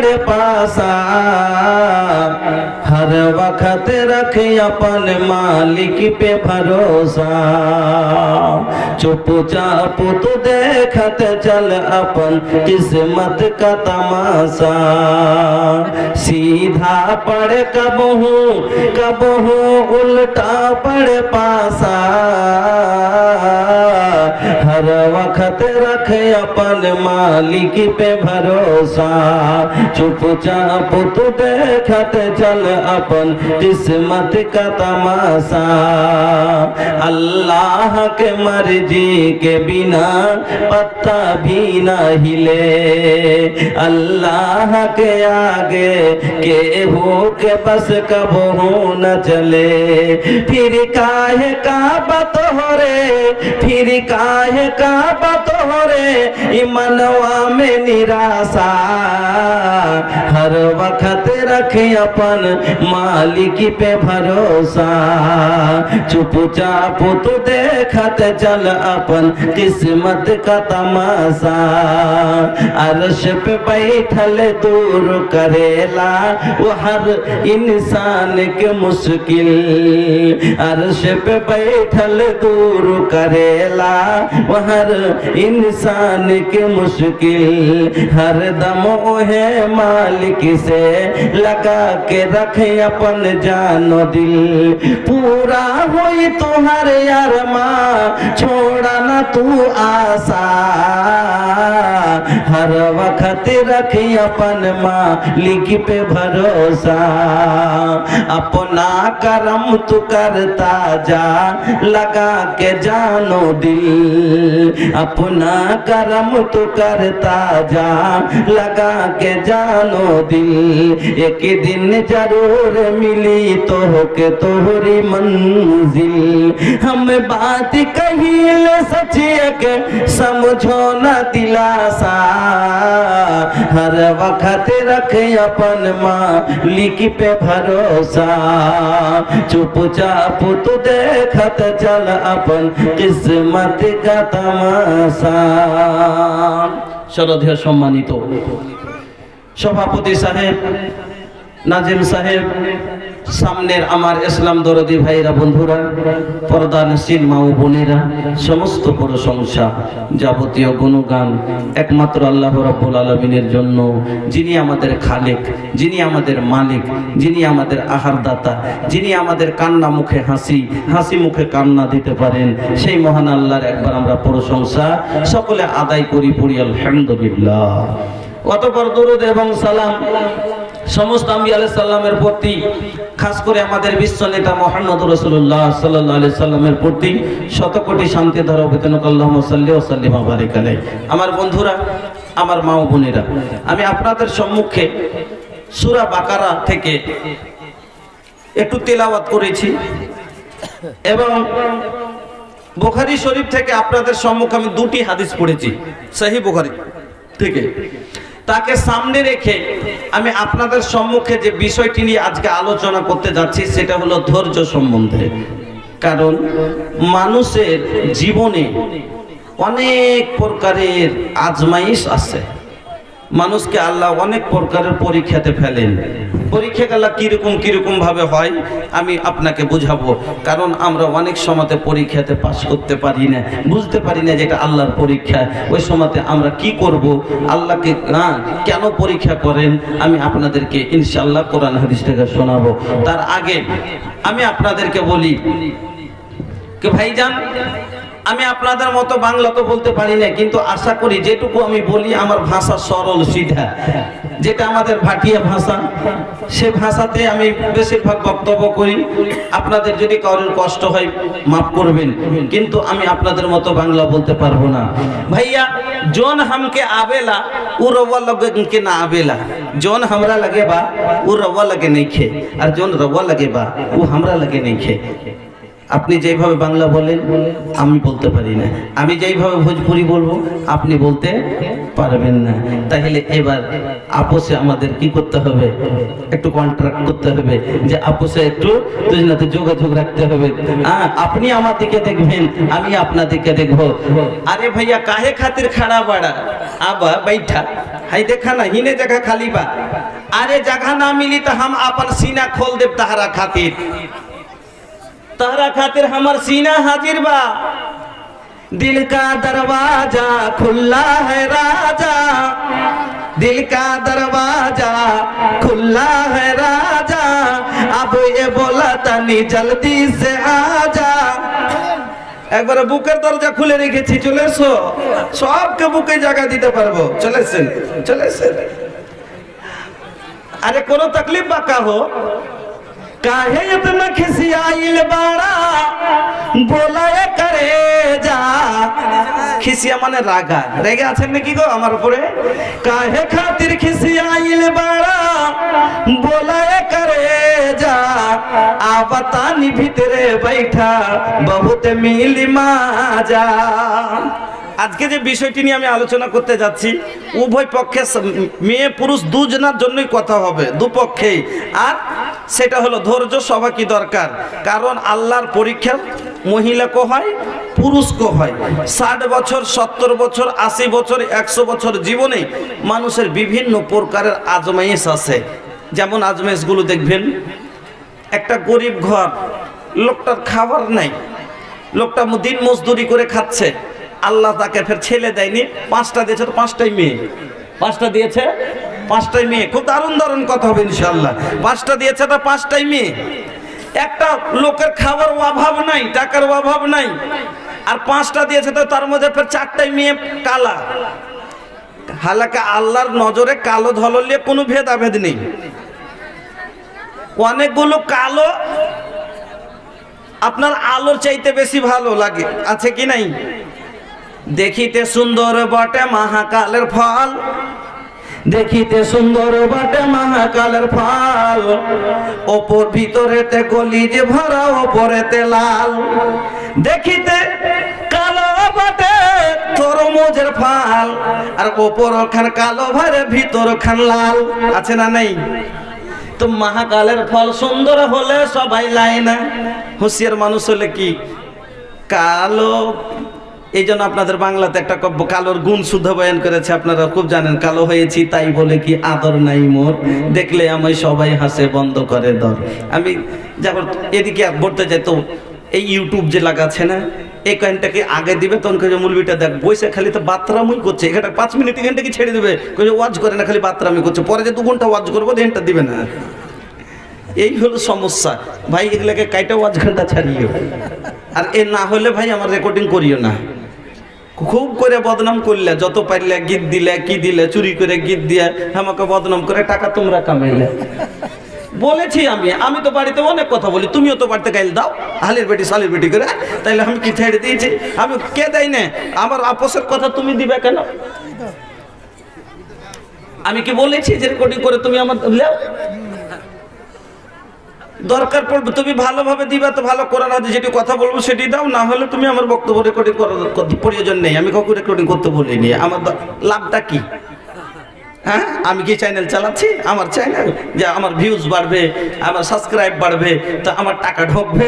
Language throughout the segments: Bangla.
पड़े पासा हर वक्त रख अपन मालिक पे भरोसा। चुप चुपचाप तू देखत चल अपन किस्मत का तमाशा। सीधा पड़ कब हूँ कब हूँ उल्टा पड़ पासा। हर वक्त रख अपन मालिक पे भरोसा। चुपचाप तू देखत चल अपन किस्मत का तमाशा। अल्लाह के मर्ज़ी के बिना पत्ता भी न हिले अल्लाह के आगे के हो के बस कब हो न चले। फिर काहे का बात हो रे? फिर का हो रे ई मनवा में निराशा। हर वक्त रखे अपन मालिक पे भरोसा। चुपचाप तू देखत चल अपन किस्मत का तमाशा। अरश पे बैठल दूर करेला वो हर इंसान के मुश्किल। अरश पे बैठल दूर करेला वो हर इंसान के मुश्किल, हर दम ओहे मालिक से लगा के रखे अपन जानो दिल। पूरा हुई तुम्हारे यार माँ छोड़ा ना तू आशा। हर वक्त रखी अपन मालिक पे भरोसा। अपना करम तू करता जा, लगा के जानो दिल। अपना करम तू करता जा, लगा के जानो दिल। एक दिन ज़रूर मिली तो के तोहरी मंजिल। हम बात कहिल सच समझो न दिलासा। हर वक्त रख अपन मालिक पे भरोसा चुपचाप तू देखत चल अपन किस्मत का तमाशा শ্রদ্ধেয় সম্মানিত সভাপতি সাহেব নাজিম সাহেব সামনের আমার ইসলাম দরদি ভাইরা বন্ধুরা, পর্দা নসীন মা ও বোনেরা, সমস্ত প্রশংসা যাবতীয় গুণগান একমাত্র আল্লাহ রাব্বুল আলমিনের জন্য। যিনি আমাদের খালেক, যিনি আমাদের মালিক, যিনি আমাদের আহারদাতা, যিনি আমাদের কান্না মুখে হাসি হাসি মুখে কান্না দিতে পারেন, সেই মহান আল্লাহর একবার আমরা প্রশংসা সকলে আদায় করি পড়ি, আলহামদুলিল্লাহ। অতপর দরুদ এবং সালাম সমস্ত আম্বি আলাইহিস সালামের প্রতি, খাস করে আমাদের বিশ্ব নেতা মোহাম্মদ রসুল্লাহ সাল্লাহ সাল্লামের প্রতি শত কোটি শান্তি ধরো সাল্লি ও সাল্লিম বারিক আলাই আমার বন্ধুরা, আমার মা ও বোনেরা, আমি আপনাদের সম্মুখে সুরা বাকারা থেকে একটু তেলাওয়াত করেছি এবং বোখারি শরীফ থেকে আপনাদের সম্মুখে আমি দুটি হাদিস পড়েছি সহি বোখারি থেকে। তাকে সামনে রেখে আমি আপনাদের সম্মুখে যে বিষয়টি নিয়ে আজকে আলোচনা করতে যাচ্ছি, সেটা হলো ধৈর্য সম্বন্ধে। কারণ মানুষের জীবনে অনেক প্রকারের আজমাইশ আছে। মানুষকে আল্লাহ অনেক প্রকারের পরীক্ষাতে ফেলেন। পরীক্ষা আল্লাহ কীরকম কীরকম ভাবে হয়, আমি আপনাকে বুঝাবো। কারণ আমরা অনেক সময়তে পরীক্ষাতে পাশ করতে পারি না, বুঝতে পারি না যেটা আল্লাহর পরীক্ষা। ওই সময়তে আমরা কি করব? আল্লাহকে না কেন পরীক্ষা করেন? আমি আপনাদেরকে ইনশাল্লাহ কোরআন হাদিস থেকে শোনাবো। তার আগে আমি আপনাদেরকে বলি, কে ভাইজান? আমি আপনাদের মতো বাংলা তো বলতে পারি না কিন্তু আশা করি যেটুকু আমি বলি, আমার ভাষা সরল, সিধা। যেটা আমাদের ভাটিয়া ভাষা, সে ভাষাতে আমি বেশিরভাগ বক্তব্য করি। আপনাদের যদি কারোর কষ্ট হয়, মাফ করবেন, কিন্তু আমি আপনাদের মতো বাংলা বলতে পারব না। ভাইয়া, জন হামকে আবেলা ও রব্বা লগে না আবেলা। জোন হামরা লাগে বা ও রব্বা লাগে নেই খে আর জোন রব্বা লাগে বা ও হামরা লাগে নেই খে আপনি যেইভাবে বাংলা বলেন আমি বলতে পারি না আমি যেইভাবে ভোজপুরি বলবো আপনি বলতে পারবেন না তাহলে এবার আপোষে আমাদের কি করতে হবে একটু কন্ট্রাক্ট করতে হবে যে আপোষে একটু দুজনাতে যোগাযোগ রাখতে হবে হ্যাঁ আপনি আমার দিকে দেখবেন আমি আপনার দিকে দেখবো अरे भैया काहे खातिर खड़ा बड़ा अब बैठा हाई देखा ना हिने जगह खाली बा अरे जगह ना मिली तो हम अपन सीना खोल देव तहरा खातिर तहरा खातिर हमर सीना हाजिर बा दिल का दरवाजा खुला है राजा दिल का दरवाजा खुला है राजा अब ये बोला तनी जल्दी से आजा একবারে বুকের দরজা খুলে রেখেছি চলে এসো সবকে বুকে জায়গা দিতে পারবো চলে এসেন চলে এসেন अरे कोनो तकलीफ बा का हो काहे इतना खिसियाइल बाड़ा बोला ये करे जा খিসিয়া মানে রাগা রেগে আছেন নাকি গো আমার উপরে কাহে খাতির খিসিয়াইল বাড়া बोला करे जा আবাতানি ভিতরে বৈঠা বহুত মিলি মাজা আজকে যে বিষয়টি নিয়ে আমি আলোচনা করতে যাচ্ছি উভয় পক্ষে স- মেয়ে পুরুষ দুজনার জন্যই কথা হবে দুপক্ষেই আর সেটা হলো ধৈর্য সভা কি দরকার? কারণ আল্লাহর পরীক্ষা মহিলাকে হয় পুরুষকে হয়। ষাট বছর, সত্তর বছর, আশি বছর, একশো বছর জীবনে মানুষের বিভিন্ন প্রকারের আজমাইশ আছে। যেমন আজমাইশগুলো দেখবেন, একটা গরিব ঘর, লোকটার খাবার নাই। লোকটা দিন মজদুরি করে খাচ্ছে। আল্লাহ তাকে ফের ছেলে দেয়নি, পাঁচটা দিয়েছে, তো পাঁচটাই মেয়ে। পাঁচটা দিয়েছে পাঁচটাই মেয়ে। খুব দারুণ দারুণ কথা হবে ইনশাল্লাহ পাঁচটা দিয়েছে তা পাঁচটাই মেয়ে। একটা লোকের খাবার অভাব নাই, টাকার অভাব নাই। আর পাঁচটা দিয়েছে তো তার মধ্যে ফের চারটাই মেয়ে কালা। হালাকা আল্লাহর নজরে কালো ধললে কোনো ভেদাভেদ নেই। অনেকগুলো কালো আপনার আলোর চাইতে বেশি ভালো লাগে। আছে কি নাই? দেখিতে সুন্দর বটে মহাকালের ফল। দেখিতে সুন্দর বটে মহাকালের ফাল। ওপর ভিতরেতে গলি যে ভরা, ওপরেতে লাল। দেখিতে কালো বাটে তরমুজের ফাল, আর ওপর ওখান কালো ভরে ভিতর খান লাল। আছে না নেই? তো মহাকালের ফল সুন্দর হলে সবাই লাই না। হুঁশিয়ার মানুষ হলে কি? কালো এই জন্য আপনাদের বাংলাতে একটা কব্য কালোর গুণ শুদ্ধ বয়ান করেছে আপনারা, খুব জানেন, কালো হয়েছি, তাই বলে কি আদর নাই মোর? দেখলে আমায় সবাই হাসে, বন্ধ করে দর। আমি যখন এদিকে বলতে যাই তো, এই ইউটিউব যে লাগাচ্ছে না, এই কয়েনটাকে আগে দিবে, তখন কে মুলবিটা দেখ বসে খালি তো বাতরামই করছে এখানে পাঁচ মিনিট এখানটা কি ছেড়ে দেবে। কে ওয়াজ করে না, খালি বাতরামি করছে, পরে যে দু ঘণ্টা ওয়াজ করব এখানটা দিবে না। এই হলো সমস্যা। ভাই, এগুলাকে কাইটা ওয়াজ ঘণ্টা ছাড়িও। আর এ না হলে ভাই, আমার রেকর্ডিং করিও না। খুব করে বদনাম করলে, যত পারলে গীত দিলে, কি দিলে, চুরি করে গীত দিয়ে আমাকে বদনাম করে টাকা তোমরা কামাইলে। বলেছি আমি আমি তো বাড়িতে অনেক কথা বলি, তুমিও তো বাড়িতে গাইল দাও, হালির বেটি, সালির বেটি করে, তাইলে আমি কি ছেড়ে দিয়েছি? আমি কে দেয় না? আমার আপোষের কথা তুমি দিবে কেন? আমি কি বলেছি যে রেকর্ডিং করে তুমি আমার দরকার পড়বে, তুমি ভালোভাবে দিবা তো ভালো করার আছে যেটি কথা বলব সেটি দাও, না হলে তুমি আমার বক্তব্য রেকর্ডিং করার প্রয়োজন নেই। আমি কখন রেকর্ডিং করতে বলিনি। আমার লাভটা কি? হ্যাঁ? আমি কি চ্যানেল চালাচ্ছি? আমার চ্যানেল যে আমার ভিউজ বাড়বে, আমার সাবস্ক্রাইব বাড়বে, তো আমার টাকা ঢুকবে?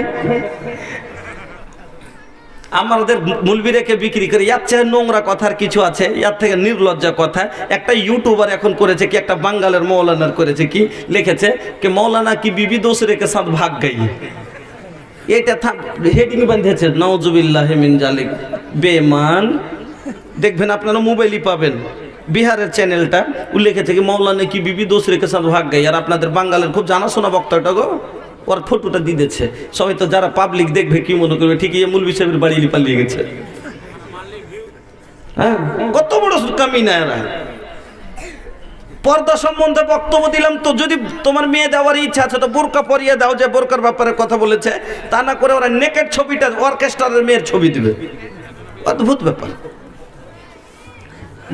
আমাদের মুলবি রেখে বিক্রি করে, ইয়ার চেয়ে নোংরা কথার কিছু আছে, ইয়ার থেকে নির্লজ্জা কথা। একটা ইউটিউবার এখন করেছে কি, একটা বাঙ্গালের মৌলানার করেছে কি, লিখেছে কি, মৌলানা কি বিবি দোসরে কে সাথ ভাগ গাই? এটা থাক, হেডিং বাঁধেছে নওজুবিল্লাহ হেমিন জালিক। বেমান দেখবেন আপনারা মোবাইলই পাবেন। বিহারের চ্যানেলটা, ও লিখেছে কি, মৌলানা কি বিবি দোসরে কে সাথ ভাগ গাই? আর আপনাদের বাঙ্গালের খুব জানাশোনা বক্তাটা গো। ওর ফটোটা দিয়ে দিচ্ছে সবাই তো যারা পাবলিক দেখবে কি মনে করবে? ঠিকই মুলবি সাহেবের বাড়ি পালিয়ে গেছে। হ্যাঁ কত বড় কামি না এরা। পর্দা সম্বন্ধে বক্তব্য দিলাম তো যদি তোমার মেয়ে দেওয়ার ইচ্ছা আছে তো বোরকা পরিয়ে দাও যে বোরকার ব্যাপারে কথা বলেছে। তা না করে ওরা নেকেট ছবিটা অর্কেস্ট্রারের মেয়ের ছবি দিবে। অদ্ভুত ব্যাপার।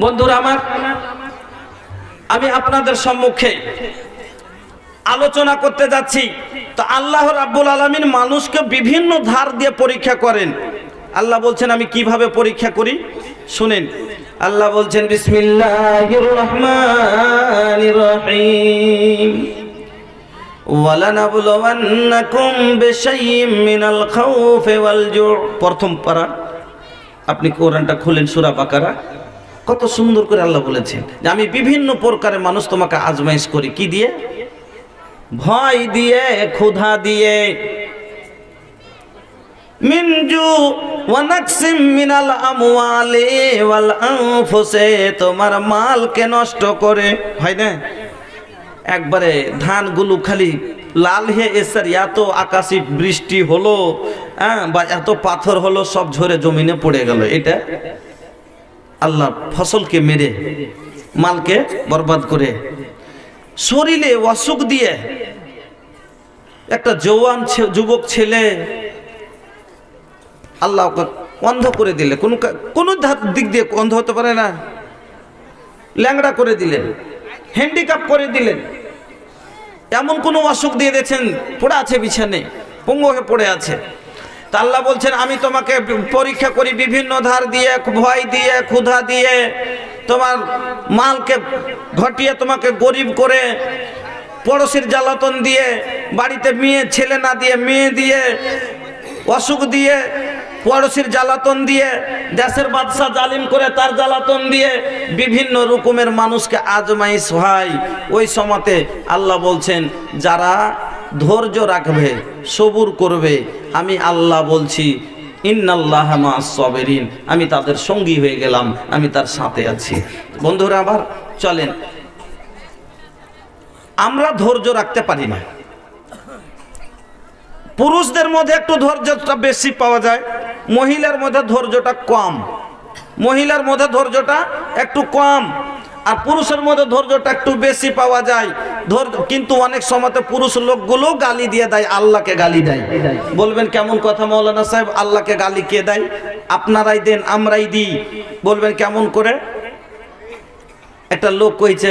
বন্ধুরা আমার, আমি আপনাদের সম্মুখে আলোচনা করতে যাচ্ছি। তো আল্লাহ রাব্বুল আলামিন মানুষকে বিভিন্ন ধার দিয়ে পরীক্ষা করেন। আল্লাহ বলছেন, আমি কীভাবে পরীক্ষা করি? শুনেন। আল্লাহ বলছেন ওয়াল প্রথম পারা। আপনি কোরআনটা খুলেন, সূরা বাকারা। কত সুন্দর করে আল্লাহ বলেছেন যে, আমি বিভিন্ন প্রকারের মানুষ তোমাকে আজমাইশ করি। কি দিয়ে? ভয় দিয়ে, ক্ষুধা দিয়ে। মিনজু ওয়ানাকসিম মিনাল আমওয়ালি ওয়াল আনফুসে, তোমার মালকে নষ্ট করে। হয় না? একবারে ধানগুলো খালি লাল হয়ে এসে এত আকাশি বৃষ্টি হলো হ্যাঁ বা এত পাথর হলো, সব ঝরে জমিনে পড়ে গেল। এটা আল্লাহ ফসলকে মেরে, মালকে বরবাদ করে। শরীরে অসুখ দিয়ে একটা জওয়ান যুবক ছেলে আল্লাহ অন্ধ করে দিলে। কোনো কোনো দিক দিয়ে অন্ধ হতে পারে না। ল্যাংড়া করে দিলেন হ্যান্ডিক্যাপ করে দিলেন। এমন কোনো অসুখ দিয়ে দিয়েছেন, পড়ে আছে বিছানে পঙ্গু হয়ে পড়ে আছে। তা আল্লাহ বলছেন, আমি তোমাকে পরীক্ষা করি বিভিন্ন ধার দিয়ে, ভয় দিয়ে, ক্ষুধা দিয়ে, তোমার মালকে ঘটিয়ে তোমাকে গরিব করে, পড়োশির জ্বালাতন দিয়ে, বাড়িতে মেয়ে, ছেলে না দিয়ে, মেয়ে দিয়ে, অসুখ দিয়ে, পড়োশির জ্বালাতন দিয়ে, দেশের বাদশাহ জালিম করে তার জ্বালাতন দিয়ে, বিভিন্ন রকমের মানুষকে আজমাইশ হয়। ওই সময়তে আল্লাহ বলছেন, যারা ধৈর্য রাখবে, সবুর করবে। আমি আল্লাহ বলছি, ইন্নাল্লাহ সবেরিন। আমি তাদের সঙ্গী হয়ে গেলাম, আমি তার সাথে আছি। বন্ধুরা, আবার চলেন। আমরা ধৈর্য রাখতে পারি না। পুরুষদের মধ্যে একটু ধৈর্যটা বেশি পাওয়া যায়, মহিলার মধ্যে ধৈর্যটা কম। মহিলার মধ্যে ধৈর্যটা একটু কম। আর পুরুষের মধ্যে ধৈর্যটা একটু বেশি পাওয়া যায়। ধৈর্য কিন্তু অনেক সময়তে পুরুষ লোকগুলো গালি দিয়ে দেয়, আল্লাহকে গালি দেয়। বলবেন, কেমন কথা মৌলানা সাহেব? আল্লাহকে গালি কে দেয়? আপনারাই দেন, আমরাই দিই। বলবেন, কেমন করে? একটা লোক কইছে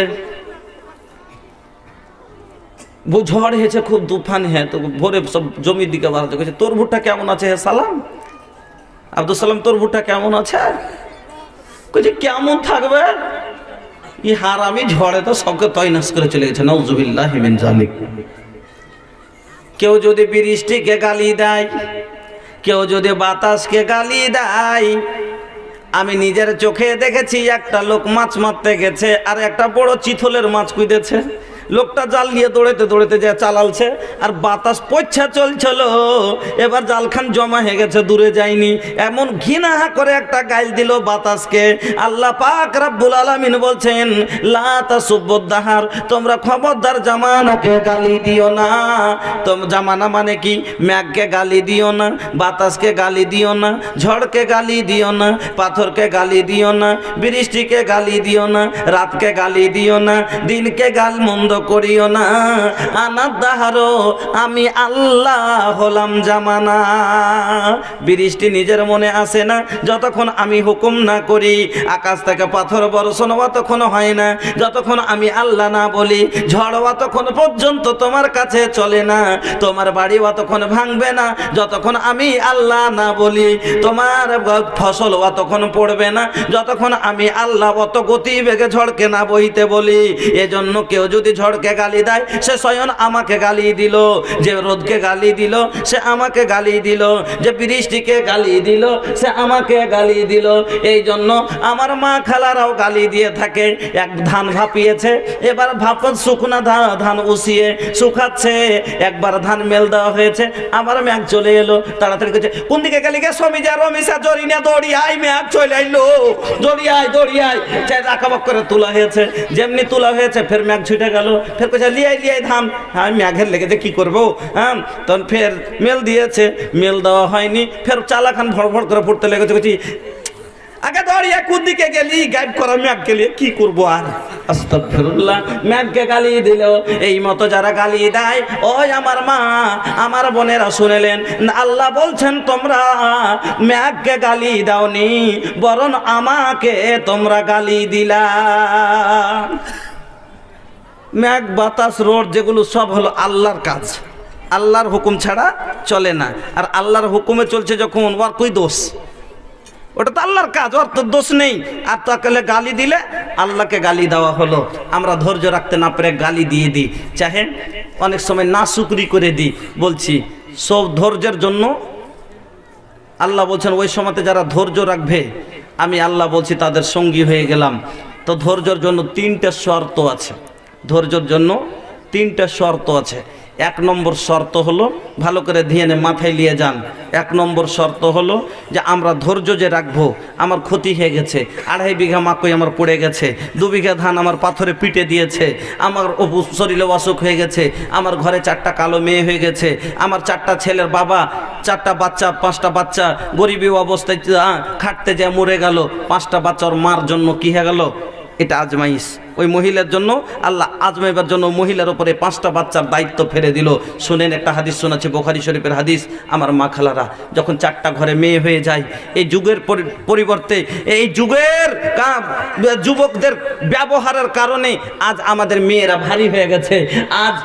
ঝড় হয়েছে, খুব তুফান হ্যাঁ তো ভোরে সব জমির দিকে বাড়াতে গেছে তোর ভুট্টা কেমন আছে হে সালাম? আব্দুল সালাম, তোর ভুট্টা কেমন আছে? কইছে, কেমন থাকবে? ই হারামি ঝড়ে তো সবকে তৈনাস করে চলে গেছে নজুবিল্লাহ হিমিন জালিক কেউ যদি বৃষ্টিকে গালি দেয়, কেউ যদি বাতাসকে গালি দেয়, আমি নিজের চোখে দেখেছি একটা লোক মাছ মারতে গেছে, আর একটা বড় চিথলের মাছ কুইদেছে লোকটা জাল নিয়ে দৌড়েতে দৌড়েতে যে চালালছে, আর বাতাস পচ্ছা চলছিল। এবার জালখান জমা হয়ে গেছে, দূরে যায়নি। এমন ঘৃণা করে একটা গাইল দিল বাতাসকে। আল্লাহ পাক রাব্বুল আলামিন বলছেন, লা তাসুবুদ্দাহার তোমরা খবরদার জামানাকে গালি দিও না। তোম জামানা মানে কি? ম্যাগকে গালি দিও না, বাতাসকে গালি দিও না, ঝড়কে গালি দিও না, পাথরকে গালি দিও না, বৃষ্টিকে গালি দিও না, রাতকে গালি দিও না, দিনকে গাল মন্দ করিও না। আনার দাহারো আমি আল্লাহ হলাম জামানা। বৃষ্টি নিজের মনে আসে না, যতক্ষণ আমি হুকুম না করি। আকাশ থেকে পাথর বর্ষণ অতক্ষণ হয় না, যতক্ষণ আমি আল্লাহ না বলি। ঝড় অতক্ষণ পর্যন্ত তোমার কাছে চলে না, তোমার বাড়ি অতক্ষণ ভাঙবে না, যতক্ষণ আমি আল্লাহ না বলি। তোমার ফসল অতক্ষণ পড়বে না, যতক্ষণ আমি আল্লাহ অত গতি বেগে ঝড়কে না বইতে বলি। এজন্য কেউ যদি ঝড়কে গালি দেয়, সে স্বয়ং আমাকে গালি দিল। যে রোদকে গালি দিল, সে আমাকে গালি দিল। যে বৃষ্টিকে গালি দিল, সে আমাকে গালি দিল। এই জন্য আমার মা খালারাও গালি দিয়ে থাকে। এক ধান ভাপিয়েছে, এবার ভাপ শুকনা ধান উসিয়ে শুকাচ্ছে। একবার ধান মেল দেওয়া হয়েছে, আবার ম্যাগ চলে এলো, তাড়াতাড়ি করছে, কোন দিকে গেলি গে সমি যা জরিনা দড়ি আই ম্যাগ চলে আইলো দড়ি আয় দড়ি আয়। চাই রাখাবাক করে তোলা হয়েছে, যেমনি তোলা হয়েছে, ফের ম্যাগ ছুটে গেল। ফের কোথায় লিয়াই লিয়াই ধান হ্যাঁ ম্যাঘের লেগেছে কি করব? হ্যাঁ? তখন ফের মেল দিয়েছে। মেল দেওয়া হয়নি। ফের চালাখান ভড় ভড় করে পড়তে লেগেছে। বলছি আগে দড়িয়া কোন দিকে গেলি? গাইড করা ম্যাগ গেলি, কি করব আর? আস্তাগফিরুল্লাহ, ম্যাগকে গালি দিল। এই মতো যারা গালি দেয়, ওই আমার মা, আমার বোনেরা শুনেলেন। আল্লাহ বলছেন তোমরা ম্যাগকে গালি দাওনি, বরং আমাকে তোমরা গালি দিলা। ম্যাগ, বাতাস, রোড, যেগুলো সব হলো আল্লাহর কাজ। আল্লাহর হুকুম ছাড়া চলে না। আর আল্লাহর হুকুমে চলছে যখন ওর কই দোষ? ওটা তো আল্লাহর কাজ, ওর তো দোষ নেই। আর তাকে গালি দিলে আল্লাহকে গালি দেওয়া হলো। আমরা ধৈর্য রাখতে না পেরে গালি দিয়ে দিই। চাহে অনেক সময় না শুকরি করে দিই। বলছি, সব ধৈর্যের জন্য আল্লাহ বলছেন, ওই সময়তে যারা ধৈর্য রাখবে, আমি আল্লাহ বলছি তাদের সঙ্গী হয়ে গেলাম। তো ধৈর্যর জন্য তিনটা শর্ত আছে। ধৈর্যর জন্য তিনটা শর্ত আছে। এক নম্বর শর্ত হলো, ভালো করে ধ্যানে মাথায় নিয়ে যান। এক নম্বর শর্ত হলো যে আমরা ধৈর্য যে রাখব, আমার ক্ষতি হয়ে গেছে, আড়াই বিঘা মাকই আমার পড়ে গেছে, দু বিঘা ধান আমার পাথরে পিটে দিয়েছে, আমার শরীরে অসুখ হয়ে গেছে, আমার ঘরে চারটা কালো মেয়ে হয়ে গেছে, আমার চারটা ছেলের বাবা, চারটা বাচ্চা, পাঁচটা বাচ্চা, গরিবী অবস্থায় খাটতে যায়, মরে গেল, পাঁচটা বাচ্চা ওর মার জন্য কী হয়ে গেল? এটা আজমাইশ। ওই মহিলার জন্য, আল্লাহ আজমাইবার জন্য মহিলার উপরে পাঁচটা বাচ্চার দায়িত্ব ফেলে দিল। শুনেন একটা হাদিস শোনাচ্ছে, বোখারি শরীফের হাদিস, আমার মা খালারা, যখন চারটা ঘরে মেয়ে হয়ে যায়, এই যুগের পরিবর্তে, এই যুগের যুবকদের ব্যবহারের কারণে আজ আমাদের মেয়েরা ভারী হয়ে গেছে। আজ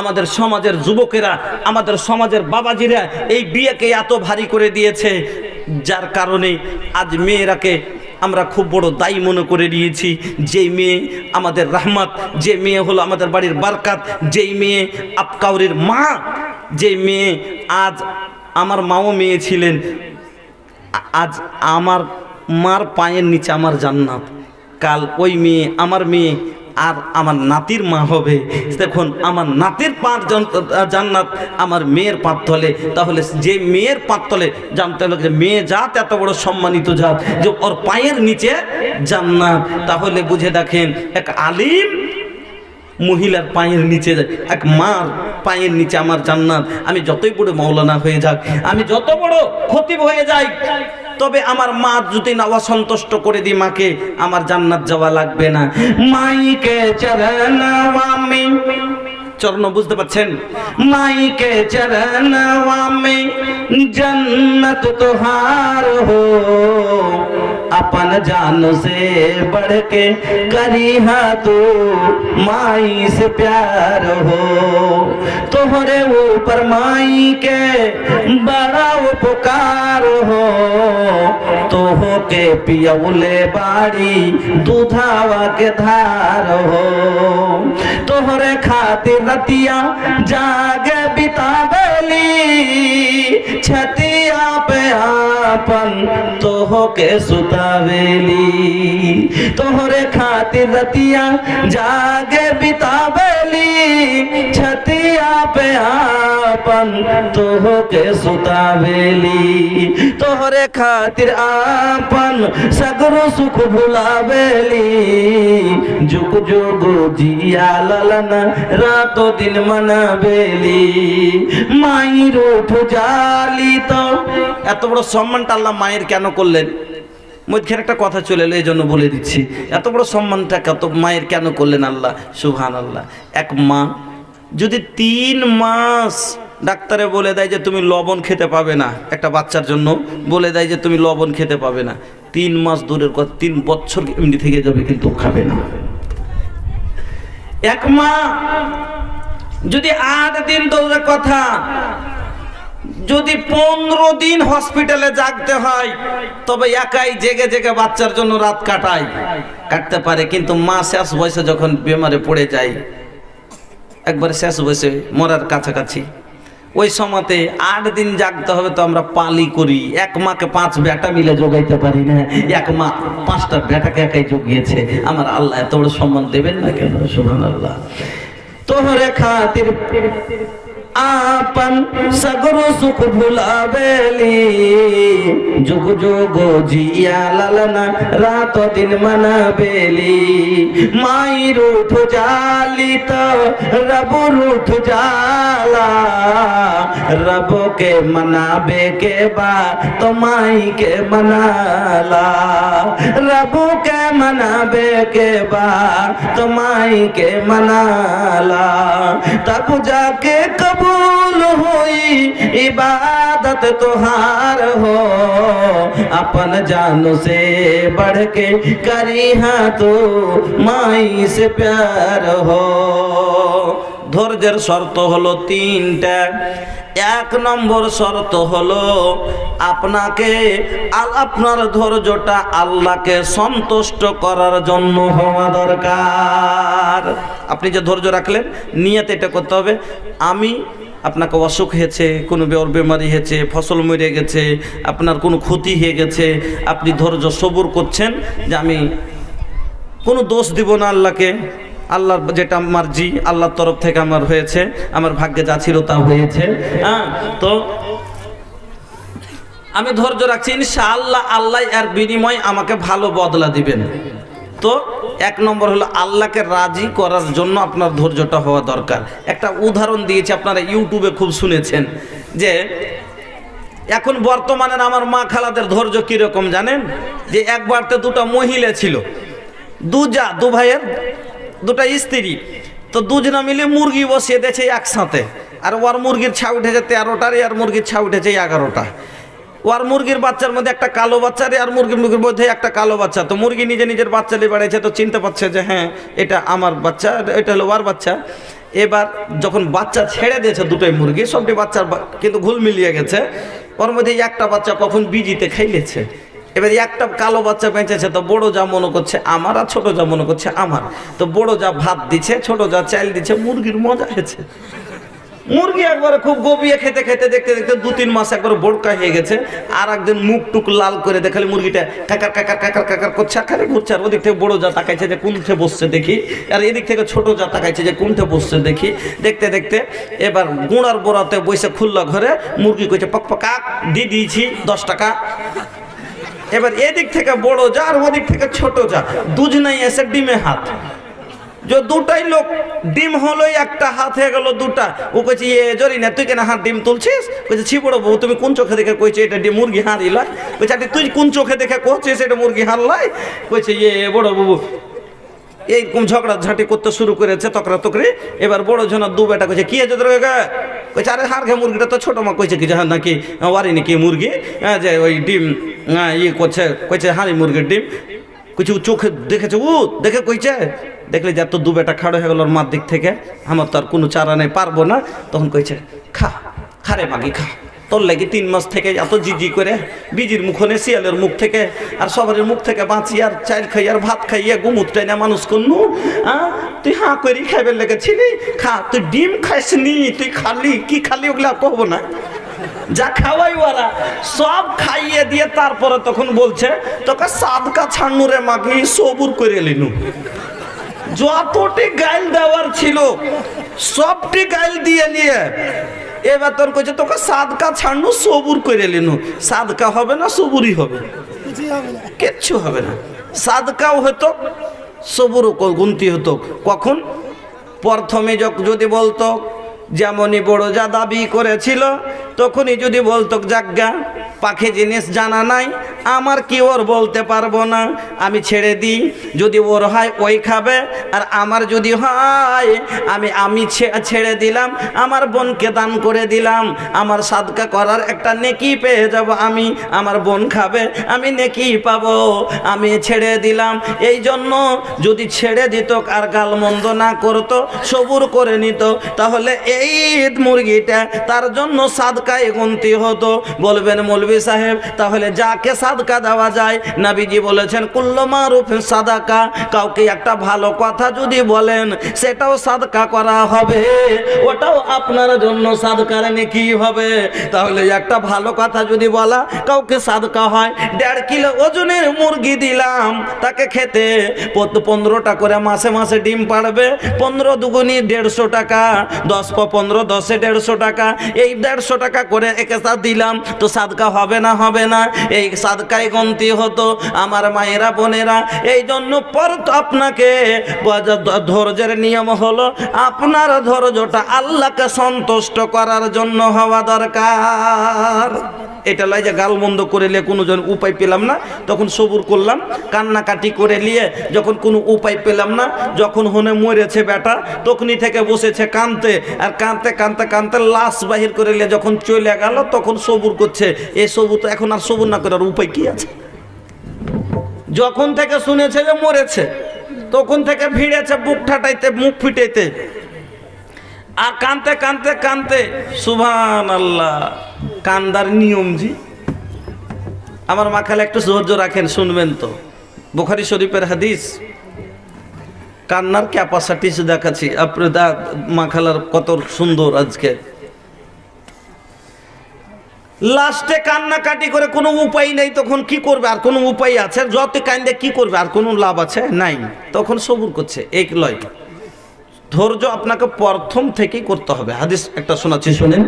আমাদের সমাজের যুবকেরা, আমাদের সমাজের বাবাজিরা এই বিয়েকে এত ভারী করে দিয়েছে। যার কারণে আজ মেয়েরাকে আমরা খুব বড় দায়ী মনে করে নিয়েছি। যেই মেয়ে আমাদের রহমত যে মেয়ে হলো আমাদের বাড়ির বারকাত, যেই মেয়ে আপকাউরির মা যে মেয়ে আজ আমার মাও মেয়ে ছিলেন, আজ আমার মার পায়ের নিচে আমার জান্নাত। কাল ওই মেয়ে, আমার মেয়ে আর আমার নাতির মা হবে। দেখুন, আমার নাতির পাঁচ জান্নাত, আমার মেয়ের পাত তলে তাহলে যে মেয়ের পাত তলে জানতে হলো যে মেয়ে জাত এত বড় সম্মানিত জাত যে ওর পায়ের নিচে জান্নাত। তাহলে বুঝে দেখেন, এক আলিম মহিলার পায়ের নিচে এক মার পায়ের নিচে আমার জান্নাত। আমি যতই বড় মৌলানা হয়ে যাক, আমি যত বড় খতিব হয়ে যাই তবে আমার মা যদি না অসন্তুষ্ট করে দিই মাকে, আমার জান্নাত যাওয়া লাগবে না। মাইকে চরণ, বুঝতে পারছেন? মাইকে চরণ জন্নত তোহার হো। अपन जान से बढ़ के करी हा तू, माई से प्यार हो। तोहरे ऊपर माई के बड़ा उपकार हो। तो हो के पियौले बाड़ी दूधावा के धार हो। तोहरे खातिर रतिया जागे बितावेली छतिया पे પન તો હો કે સુતાવેલી તોહરે ખાતી રતિયા જાગે બિતાવે છતી આપે આપન તો કે સુતાવેલી તોહરે ખાતિર આપન સગરો સુખ ભૂલાવેલી જુગ જુગ જીયા લલન રાતો દિન મનાવેલી মায়ের উঠ জালি তো এত বড় সম্মানটা আল্লাহ মায়ের কেন করলেন মধ্যে একটা কথা চলে এলো এই জন্য বলে দিচ্ছি। এত বড় সম্মানটা কত মায়ের কেন করলেন আল্লাহ? সুহান আল্লাহ এক মা, যদি তিন মাস ডাক্তারে বলে দেয় যে তুমি লবণ খেতে পাবে না, একটা বাচ্চার জন্য বলে দেয় যে তুমি লবণ খেতে পাবে না, তিন মাস দূরের কথা, তিন বছর এমনি থেকে যাবে কিন্তু খাবে না। এক মা, যদি আট দিন দৌড়ের কথা যদি পনেরো দিন হসপিটালে জাগতে হয়, তবে একাই জেগে জেগে বাচ্চার জন্য রাত কাটায়। কাটতে পারে, কিন্তু মা শেষ বয়সে যখন বেমারে পড়ে যায়, একবার শেষ বয়সে মরার কাছাকাছি। ওই সময়তে আট দিন জাগতে হবে তো আমরা পালি করি। এক মাকে পাঁচ বেটা মিলে যোগাইতে পারি না। এক মা পাঁচটা বেটাকে একাই জগিয়েছে। আমার আল্লাহ এত বড় সম্মান দেবেন না কেন? সুহান আল্লাহ তোহরে খাতির आपन सगरो सुख भुलावेली जुग जुग जिया ललना रातो दिन मनावेली माई रूठ जाली तो रब रूठ जाला। रब के मनाबे के बाद तो माई के मनाला। रब के मनाबे के बाद तो माई के मनाला। तब जाके कबूल हुई इबादत तुहार हो अपन जान से बढ़ के करी हाँ तो माई से प्यार हो ধৈর্যের শর্ত হলো তিনটা। এক নম্বর শর্ত হলো আপনাকে আপনার ধৈর্যটা আল্লাহকে সন্তুষ্ট করার জন্য হওয়া দরকার। আপনি যে ধৈর্য রাখলেন, নিয়ত এটা করতে হবে। আমি আপনাকে অসুখ হয়েছে, কোনো বেমারি হয়েছে, ফসল মরে গেছে, আপনার কোনো ক্ষতি হয়ে গেছে, আপনি ধৈর্য সবুর করছেন যে আমি কোনো দোষ দিব না আল্লাহকে। আল্লাহর যেটা মার্জি, আল্লাহর তরফ থেকে আমার হয়েছে, আমার ভাগ্যে যা ছিল তা হয়েছে। হ্যাঁ তো আমি ধৈর্য রাখছি ইনশা আল্লাহ আল্লাহ এর বিনিময় আমাকে ভালো বদলা দিবেন। তো এক নম্বর হলো আল্লাহকে রাজি করার জন্য আপনার ধৈর্যটা হওয়া দরকার। একটা উদাহরণ দিয়েছি, আপনারা ইউটিউবে খুব শুনেছেন যে, এখন বর্তমানে আমার মা খালাদের ধৈর্য কীরকম জানেন? যে একবারতে দুটো মহিলা ছিল, দুজা দু ভাইয়ের দুটা স্ত্রী। তো দুজনা মিলে মুরগি বসিয়ে দিয়েছে একসাথে। আর ওর মুরগির ছা উঠেছে তেরোটার আর মুরগির ছা উঠেছে এগারোটা। ওর মুরগির বাচ্চার মধ্যে একটা কালো বাচ্চা আর মুরগির মুরগির মধ্যে একটা কালো বাচ্চা। তো মুরগি নিজে নিজের বাচ্চা নিয়ে বেড়াইছে, তো চিনতে পারছে যে হ্যাঁ এটা আমার বাচ্চা, এটা হলো ওর বাচ্চা। এবার যখন বাচ্চা ছেড়ে দিয়েছে দুটোই মুরগি, সবটি বাচ্চার কিন্তু ঘুল মিলিয়ে গেছে। ওর মধ্যে একটা বাচ্চা কখন বিজিতে খাইলেছে এবার একটা কালো বাচ্চা বেঁচেছে, তো বড় যা মনে করছে আমার আর ছোট যা মনে করছে আমার। তো বড় যা ভাত দিচ্ছে ছোট যা চাল দিচ্ছে মুরগির মজা হয়েছে। মুরগি একবারে খুব গবিয়ে খেতে খেতে দেখতে দেখতে দু তিন মাস একবার বোরকা হয়ে গেছে, আর একদিন মুখ টুক লাল করে দেখালে মুরগিটা কাকার কাকার কাকার কাকার করছে খালি ঘুরছে, আর ওদিক থেকে বড় যা তাকাইছে যে কোনঠে বসছে দেখি, আর এদিক থেকে ছোট যা তাকাইছে যে কোনঠে বসছে দেখি। দেখতে দেখতে এবার গুঁড়ার বোড়াতে বসে খুললো ঘরে, মুরগি কইছে, পক পকাক দিয়ে দিয়েছি দশ টাকা। এবার এদিক থেকে বড় যা আর ওদিক থেকে ছোট যা। দুজনাই এসে ডিমে হাত। যে দুটাই লোক, ডিম হলো একটা হাত হয়ে গেল দুটা। ও কইছে, এ জরি না তুই কেন হাত ডিম তুলছিস? কইছে, ছি বড় বউ, তুমি কোন চোখে দেখে কইছে এটা ডিম মুরগি হারিলা কইছে, আরে তুই কোন চোখে দেখে কইছিস এটা মুরগি হারলাই কইছে, এ বড় বাবু এইরকম ঝগড়া ঝাঁটি করতে শুরু করেছে তকরা তকরি। এবার বড় জন দু বেটা কইছে কি আছে কইছে আরে হার খে মুরগিটা তো ছোট মা কইছে। কি যে হ্যাঁ নাকি ওয়ারি নাকি মুরগি? হ্যাঁ, যে ওই ডিম ইয়ে করছে কইছে হাঁড়ি মুরগির ডিম। কিছু চোখে দেখেছে ও দেখে কইছে? দেখলে যে এত দু বেটা খাড়ো হয়ে গেল মার দিক থেকে। আমার তো আর কোনো চারা নেই পারব না। তখন কইছে খা খারে মাগি খা। তোর লাগে তিন মাস থেকে এত জিজি করে বিজির মুখনে, শিয়ালের মুখ থেকে, আর সবার মুখ থেকে বাঁচি, আর চাল খাই, আর ভাত খাইয়া গুমুতটাই না মানুষ করনু হ্যাঁ তুই হাঁ করি খাইবার লেগেছিলি খা, তুই ডিম খাইসনি, তুই খালি, কি খালি ওগুলা কহবো না? যা খাওয়াই ওরা সব খাইয়ে দিয়ে তারপরে তখন বলছে, তোকে সাদকা ছাড়নু রে মাগি সবুর করে লিনু। যতটি গাইল দেওয়ার ছিল, সবটি গাইল দিয়ে নিয়ে এবার তোর কইছে তোকে সাদকা ছাড়নু সবুর করে লিনু। সাদকা হবে না সবুরই হবে। কিচ্ছু হবে না। সাদকাও হতো সবুরও গুনতি হতো কখন? প্রথমে যদি বলতো যেমনই বড় যা দাবি করেছিল, তখনই যদি বলতো যাজ্ঞা পাখি জিনিস জানা নাই, আমার কি ওর বলতে পারব না? আমি ছেড়ে দিই, যদি ওর হয় ওই খাবে, আর আমার যদি হয়, আমি আমি ছেড়ে দিলাম, আমার বোনকে দান করে দিলাম, আমার সাদকা করার একটা নেকি পেয়ে যাব আমি, আমার বোন খাবে, আমি নেকি পাবো, আমি ছেড়ে দিলাম। এই জন্য যদি ছেড়ে দিত, আর গালমন্দ না করতো, সবুর করে নিত, তাহলে এই ঈদ মুরগিটা তার জন্য সাদকায় গুনতি হতো। বলবেন মৌলবি সাহেব, তাহলে যাকে সাদকা দেওয়া যায়, নাবিজি বলেছেন, কুল্লো মারুফ সাদাকা। কাউকে একটা ভালো কথা যদি বলেন, সেটাও সাদকা করা হবে। ওটাও আপনার জন্য সাদকার নাকি হবে? তাহলে একটা ভালো কথা যদি বলা, কাউকে সাদকা হয়, দেড় কিলো ওজনের মুরগি দিলাম, তাকে খেতে। পনেরোটা করে মাসে মাসে ডিম পাড়বে, পনেরো দুগুনি দেড়শো টাকা, দশ পনেরো, দশে দেড়শো টাকা। এই দেড়শো টাকা করে একে সাথ দিলাম, তো সাদকা হবে না হবে না। এই সাদকায় গন্তি হতো আমার মায়েরা বোনেরা। এই জন্য পর আপনাকে ধৈর্যের নিয়ম হলো আপনার ধৈর্যটা আল্লাহকে সন্তুষ্ট করার জন্য হওয়া দরকার। এটা লয় যে গালমন্দ করে নিয়ে কোনো জন উপায় পেলাম না, তখন সবুর করলাম, কান্নাকাটি করে নিয়ে যখন কোনো উপায় পেলাম না, যখন হনে মরেছে বেটা, তখনই থেকে বসেছে কানতে, আর কানতে কানতে কানতে লাশ বাহির করে নিয়ে যখন চলে গেল, তখন সবুর করছে। এই সবুর তো এখন আর সবুর না করার উপায় কি আছে? যখন থেকে শুনেছে যে মরেছে, তখন থেকে ভিড়েছে, বুক ঠাটাইতে মুখ ফিটাইতে আর কানতে কানতে কানতে সুভান আল্লাহ কান্দার নিয়ম জি। আমার মাখালে একটু সহ্য রাখেন, শুনবেন তো। বুখারি শরীফের হাদিস, কান্নার ক্যাপাসিটি দেখাচ্ছি, আপনি দা মাখালার কত সুন্দর আজকে। লাস্টে কান্নাকাটি করে কোনো উপায় নেই, তখন কি করবে? আর কোনো উপায় আছে? যত কান্দে কি করবে? আর কোনো লাভ আছে? নাই। তখন সবুর করছে, এক লয়। ধৈর্য আপনাকে প্রথম থেকেই করতে হবে। হাদিস একটা শোনাচ্ছি শুনেন।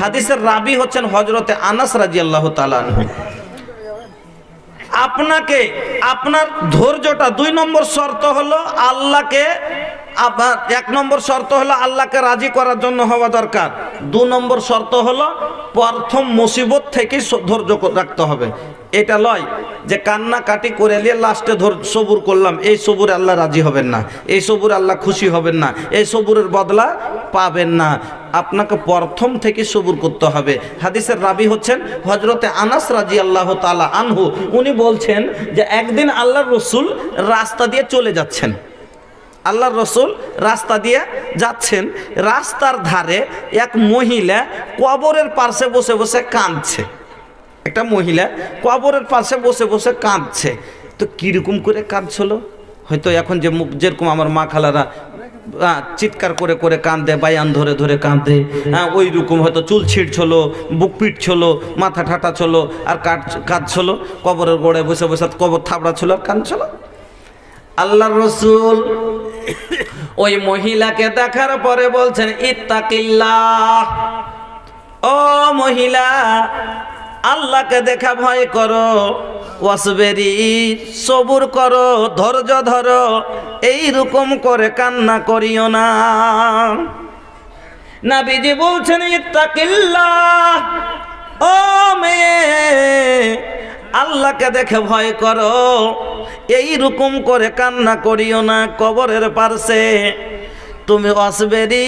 হাদিসের রাবি হচ্ছেন হজরতে আনাস রাজি আল্লাহ আপনাকে আপনার ধৈর্যটা দুই নম্বর শর্ত হলো আল্লাহকে আবার এক নম্বর শর্ত হলো আল্লাহকে রাজি করার জন্য হওয়া দরকার। দু নম্বর শর্ত হলো প্রথম মুসিবত থেকে ধৈর্য রাখতে হবে। এটা লয় যে কান্নাকাটি করে নিয়ে লাস্টে ধর সবুর করলাম, এই সবুর আল্লাহ রাজি হবেন না, এই সবুর আল্লাহ খুশি হবেন না, এই সবুরের বদলা পাবেন না। আপনাকে প্রথম থেকে সবুর করতে হবে। হাদিসের রাবি হচ্ছেন হজরতে আনাস রাজি আল্লাহ তালা আনহু। উনি বলছেন যে একদিন আল্লাহ রসুল রাস্তা দিয়ে চলে যাচ্ছেন। আল্লাহর রসুল রাস্তা দিয়ে যাচ্ছেন। রাস্তার ধারে এক মহিলা কবরের পাশে বসে বসে কাঁদছে। একটা মহিলা কবরের পাশে বসে বসে কাঁদছে। তো কীরকম করে কাঁদছিল? হয়তো এখন যে যেরকম আমার মা খালারা চিৎকার করে করে কাঁদে, বায়ান ধরে ধরে কাঁদে। হ্যাঁ ওই রকম হয়তো চুল ছিঁড়ছিল, বুক পিটছিল, মাথা ঠাটা ছিল, আর কাট কাঁদছিল। কবরের গোড়ায় বসে বসে কবর থাবড়া ছিল আর কাঁদছিল। আল্লাহ রসুল ওই মহিলাকে দেখার পরে বলছেন, ইত্তাকিল্লাহ। ও মহিলা, আল্লাহকে দেখা ভয় করো, ওয়াসবেরি, সবুর করো, ধৈর্য ধরো এই রকম করে কান্না করিও না। নাবিজি বলছেন, ইত্তাকিল্লাহ। ও মেয়ে, আল্লাহকে দেখে ভয় করো। এই রকম করে কান্না করিও না কবরের পার্শ্বে। তুমি অসবেরি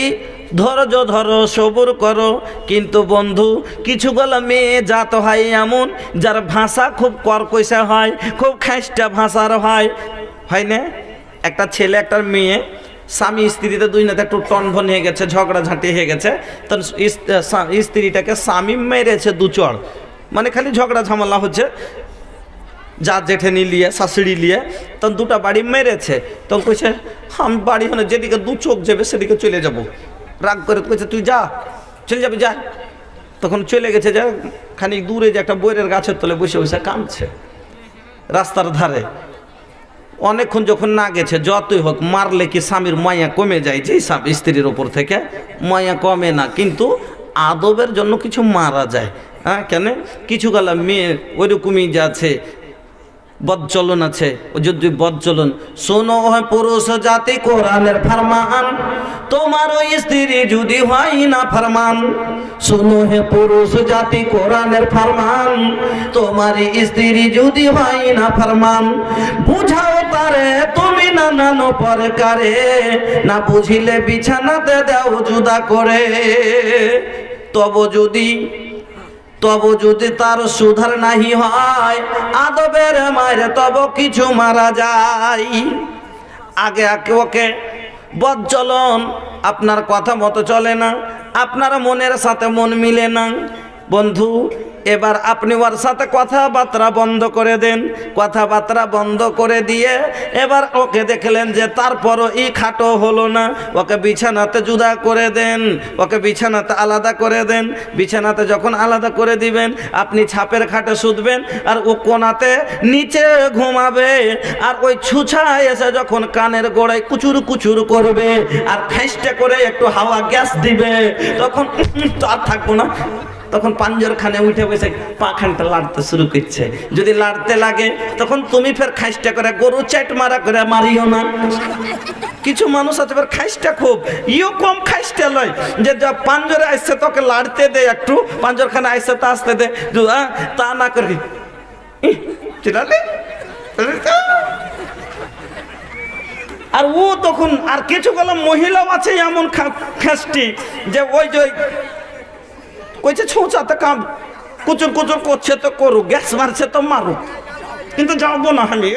ধৈর্য ধরো, সবুর করো। কিন্তু বন্ধু, কিছু গলা মেয়ে জাত হয় এমন, যার ভাষা খুব কর্কশা হয়, খুব খাইস্টা ভাষার হয়। হয় না? একটা ছেলে, একটা মেয়ে স্বামী স্ত্রীতে দুই নাতে একটু টনভন হয়ে গেছে, ঝগড়া ঝাঁটি হয়ে গেছে তখন স্ত্রীটাকে স্বামী মেরেছে দু চড় মানে খালি ঝগড়া ঝামেলা হচ্ছে। যা জেঠে নিয়ে শাশুড়ি নিয়ে তখন দুটা বাড়ি মেরেছে। তখন কইছে আমি বাড়ি হলে যেদিকে দু চোখ যাবে সেদিকে চলে যাব। রাগ করে কইছে, তুই যা, চলে যাবি, যা। তখন চলে গেছে যে খানিক দূরে যে একটা বইয়ের গাছের তলে বসে বসে কাঁদছে। রাস্তার ধারে অনেকক্ষণ যখন না গেছে, যতই হোক, মারলে কি স্বামীর মায়া কমে যায়? যে স্ত্রীর ওপর থেকে মায়া কমে না, কিন্তু আদবের জন্য কিছু মারা যায়। হ্যাঁ কেন? কিছু গালা মেয়ে ওইরকমই যে বদচলন আছে। যদি বদচলন শোনো হয় পুরুষ জাতি, কোরআনের ফরমান। তোমার ওই স্ত্রী যদি হয় না ফরমান, শোনো হে পুরুষ জাতি, কোরআনের ফরমান। তোমার স্ত্রী যদি হয় না ফরমান, বুঝাও তারে, তুমি না নানো পরকারে, না বুঝিলে বিছানাতে দাও জুদা করে। তব যদি তব যদি তার সুধার নাহি হয়, আদবের মায়ের তব কিছু মারা যায়। আগে আগে ওকে বজ্জলন, আপনার কথা মতো চলে না, আপনার মনের সাথে মন মিলে না। বন্ধু, এবার আপনি ওর সাথে কথাবার্তা বন্ধ করে দেন। কথাবার্তা বন্ধ করে দিয়ে এবার ওকে দেখলেন যে তারপরও ই খাটো হলো না। ওকে বিছানাতে জুদা করে দেন, ওকে বিছানাতে আলাদা করে দেন। বিছানাতে যখন আলাদা করে দিবেন, আপনি ছাপের খাটে শুধবেন আর ও কোনাতে নিচে ঘুমাবে আর ওই ছুছা এসে যখন কানের গোড়ায় কুচুর কুচুর করবে আর ফেসটা করে একটু হাওয়া গ্যাস দিবে, তখন আর থাকব না। তখন পাঞ্জর খানে উঠে বসে পাখানটা লাড়তে শুরু করছে। যদি লাড়তে লাগে, তখন তুমি ফের খাইসটা করে গরু চ্যাট মারা করে মারিও না। কিছু মানুষ আছে ফের খাইসটা খুব। ইও কম খাইসটা লয়। যে যা পাঞ্জরে আসছে তোকে লাড়তে দে একটু, পাঞ্জরখানে আসছে তা আসতে দে। তা না করবি চিনালে আর ও তখন আর কিছু গেল মহিলাও আছে এমন খাসটি যে ওই যে কইছে ছৌচাতে কাম, কুচুর কুচুর করছে তো করুক, গ্যাস মারছে তো মারুক। কিন্তু যাব না আমি।